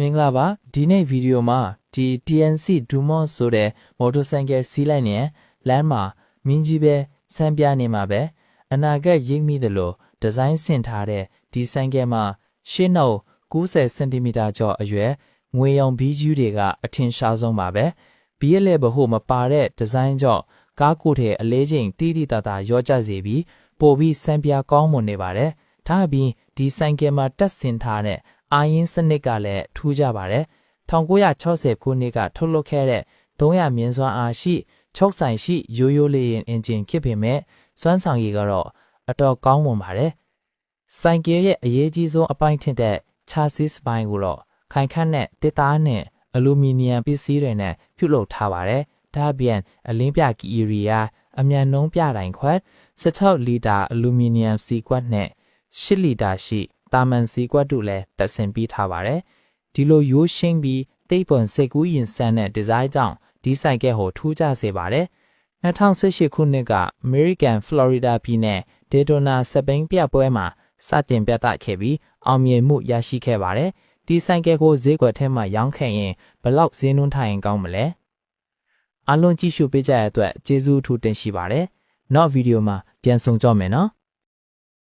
မင်္ဂလာပါဒီနေ့ဗီဒီယိုမှာဒီ TNC Dumont ဆိုတဲ့မော်တော်ဆိုင်ကယ်စီးလိုက်နေလမ်းမှာမင်းကြီးပဲဆန်းပြနေမှာပဲအနာဂတ်ရိပ်မိသလိုဒီဇိုင်းဆင်ထားတဲ့ဒီဆိုင်ကယ်မှာရှင်းနှုတ်90စင်တီမီတာကျော်အရွယ်ငွေရောင်ဘီးကျူးတွေကအထင်ရှားဆုံးပါပဲဘီးရဲ့လေဘဟုမပါတဲ့ဒီဇိုင်းကြောင့်ကားကိုယ်ထဲအလေးချိန်တိတိတတ်တာရောကျစေပြီးပိုပြီးဆန်းပြကောင်းမွန်နေပါတယ်ဒါအပြင်ဒီဆိုင်ကယ်မှာတက်ဆင်ထားတဲ့ အာယင်းစနစ်ကလည်းထူးကြပါတယ်1960ခုနှစ်ကထုတ်လုပ်ခဲ့တဲ့300မြင်းစွမ်းအားရှိချုပ်ဆိုင်ရှိရိုးရိုးလေးရင်အင်ဂျင်ဖြစ်ပေမဲ့စွမ်းဆောင်ရည်ကတော့အတော်ကောင်းမွန်ပါတယ်ဆိုင်ကယ်ရဲ့အရေးကြီးဆုံးအပိုင်းထင်တဲ့ chassis ပိုင်းကိုတော့ခိုင်ခန့်တဲ့တစ်သားနဲ့အလူမီနီယံပစ္စည်းတွေနဲ့ပြုလုပ်ထားပါတယ်ဒါ့အပြင်အလင်းပြကီအီရီယာအမြန်နှုံးပြတိုင်ခွက်16လီတာအလူမီနီယံစီကွက်နဲ့8လီတာရှိ တာမန်စီကွက်တို့လည်းတက်ဆင်ပြီးထားပါတယ်ဒီလိုရိုးရှင်းပြီးတိတ်ပွန်စိတ်ကူးရင်ဆန်းတဲ့ဒီဇိုင်းကြောင့်ဒီဆိုင်ကဲကိုထူးခြားစေပါတယ်2018ခုနှစ်က American Florida ပြည်နယ် Daytona စပိန်ပြပွဲမှာစတင်ပြသခဲ့ပြီးအောင်မြင်မှုရရှိခဲ့ပါတယ်ဒီဆိုင်ကဲကိုဈေးကွက်ထဲမှာရောင်းခဲ့ရင်ဘလောက်ဈေးနှုန်းထိုင်ရင်ကောင်းမလဲအားလုံးကြည့်ရှုပေးကြတဲ့အတွက်ကျေးဇူးအထူးတင်ရှိပါတယ်နောက်ဗီဒီယိုမှာပြန်ဆောင်ကြမယ်နော်